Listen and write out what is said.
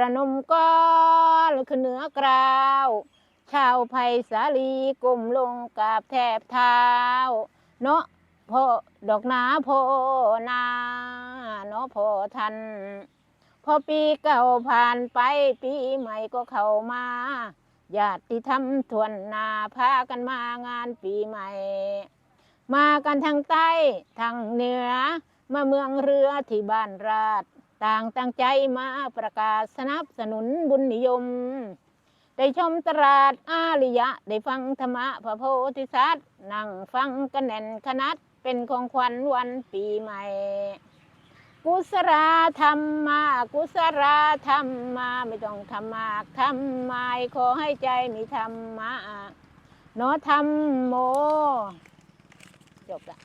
ประนมก้อนขึ้นเหนือกราว ชาวไพศาลีกลุ่มลงกราบแทบเท้า เนาะพ่อดอกนาพ่อนาเนาะพ่อทัน พอปีเก่าผ่านไปปีใหม่ก็เข้ามาญาติธรรมทวนนาพากันมางานปีใหม่ มากันทางใต้ทางเหนือ มาเมืองเรือที่บ้านราช ต่างตั้งใจมาประกาศสนับสนุนบุญนิยม ได้ชมตราดอาริยะ ได้ฟังธรรมะพระโพธิสัตว์นั่งฟังกันแน่นขนัดเป็นของขวัญวันปีใหม่ กุศลธรรมมากุศลธรรมมา ไม่ต้องทำมากทำไมขอให้ใจมีธรรมะเนอธรรมโม จบละ